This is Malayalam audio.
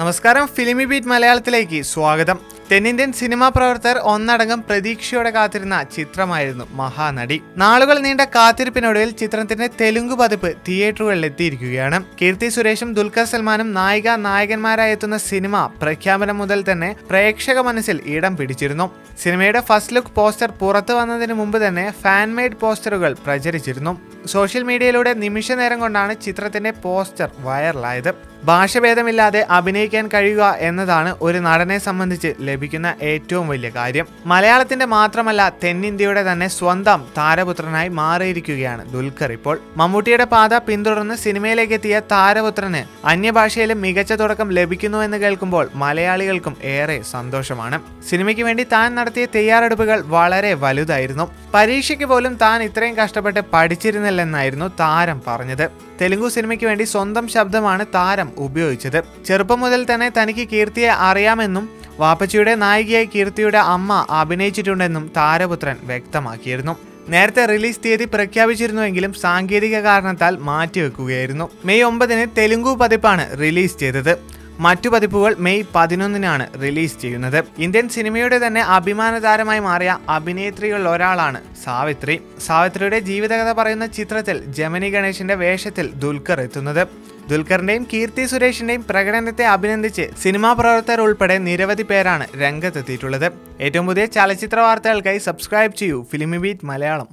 നമസ്കാരം ഫിലിമി ബീറ്റ് മലയാളത്തിലേക്ക് സ്വാഗതം. തെന്നിന്ത്യൻ സിനിമാ പ്രവർത്തകർ ഒന്നടങ്കം പ്രതീക്ഷയോടെ കാത്തിരുന്ന ചിത്രമായിരുന്നു മഹാനടി. നാളുകൾ നീണ്ട കാത്തിരിപ്പിനൊടുവിൽ ചിത്രത്തിന്റെ തെലുങ്ക് പതിപ്പ് തിയേറ്ററുകളിൽ എത്തിയിരിക്കുകയാണ് കീർത്തി സുരേഷും ദുൽഖർ സൽമാനും നായിക നായകന്മാരായി എത്തുന്ന സിനിമ പ്രഖ്യാപനം മുതൽ തന്നെ പ്രേക്ഷക മനസ്സിൽ ഇടം പിടിച്ചിരുന്നു. സിനിമയുടെ ഫസ്റ്റ് ലുക്ക് പോസ്റ്റർ പുറത്തു വന്നതിന് മുമ്പ് തന്നെ ഫാൻ മെയ്ഡ് പോസ്റ്ററുകൾ പ്രചരിച്ചിരുന്നു. സോഷ്യൽ മീഡിയയിലൂടെ നിമിഷ നേരം കൊണ്ടാണ് ചിത്രത്തിന്റെ പോസ്റ്റർ വൈറലായത്. ഭാഷഭേദമില്ലാതെ അഭിനയിക്കാൻ കഴിയുക എന്നതാണ് ഒരു നടനെ സംബന്ധിച്ച് ലഭിക്കുന്ന ഏറ്റവും വലിയ കാര്യം. മലയാളത്തിന്റെ മാത്രമല്ല തെന്നിന്ത്യയുടെ തന്നെ സ്വന്തം താരപുത്രനായി മാറിയിരിക്കുകയാണ് ദുൽഖർ ഇപ്പോൾ. മമ്മൂട്ടിയുടെ പാത പിന്തുടർന്ന് സിനിമയിലേക്ക് എത്തിയ താരപുത്രന് അന്യഭാഷയിലും മികച്ച തുടക്കം ലഭിക്കുന്നു എന്ന് കേൾക്കുമ്പോൾ മലയാളികൾക്കും ഏറെ സന്തോഷമാണ്. സിനിമയ്ക്ക് വേണ്ടി താൻ നടത്തിയ തയ്യാറെടുപ്പുകൾ വളരെ വലുതായിരുന്നു. പരീക്ഷയ്ക്ക് പോലും താൻ ഇത്രയും കഷ്ടപ്പെട്ട് പഠിച്ചിരുന്നില്ലെന്നായിരുന്നു താരം പറഞ്ഞത്. തെലുങ്കു സിനിമയ്ക്ക് വേണ്ടി സ്വന്തം ശബ്ദമാണ് താരം ഉപയോഗിച്ചത്. ചെറുപ്പം മുതൽ തന്നെ തനിക്ക് കീർത്തിയെ അറിയാമെന്നും വാപ്പച്ചിയുടെ നായികയായി കീർത്തിയുടെ അമ്മ അഭിനയിച്ചിട്ടുണ്ടെന്നും താരപുത്രൻ വ്യക്തമാക്കിയിരുന്നു. നേരത്തെ റിലീസ് തീയതി പ്രഖ്യാപിച്ചിരുന്നുവെങ്കിലും സാങ്കേതിക കാരണത്താൽ മാറ്റിവെക്കുകയായിരുന്നു. മെയ് ഒമ്പതിന് തെലുങ്കു പതിപ്പാണ് റിലീസ് ചെയ്തത്. മറ്റു പതിപ്പുകൾ മെയ് പതിനൊന്നിനാണ് റിലീസ് ചെയ്യുന്നത്. ഇന്ത്യൻ സിനിമയുടെ തന്നെ അഭിമാന താരമായി മാറിയ അഭിനേത്രികളിൽ ഒരാളാണ് സാവിത്രി. സാവിത്രിയുടെ ജീവിതകഥ പറയുന്ന ചിത്രത്തിൽ ജമിനി ഗണേശിന്റെ വേഷത്തിൽ ദുൽഖർ എത്തുന്നത്. ദുൽഖറിന്റെയും കീർത്തി സുരേഷിന്റെയും പ്രകടനത്തെ അഭിനന്ദിച്ച് സിനിമാ പ്രവർത്തകർ ഉൾപ്പെടെ നിരവധി പേരാണ് രംഗത്തെത്തിയിട്ടുള്ളത്. ഏറ്റവും പുതിയ ചലച്ചിത്ര വാർത്തകൾക്കായി സബ്സ്ക്രൈബ് ചെയ്യൂ. Filmy beat Malayalam.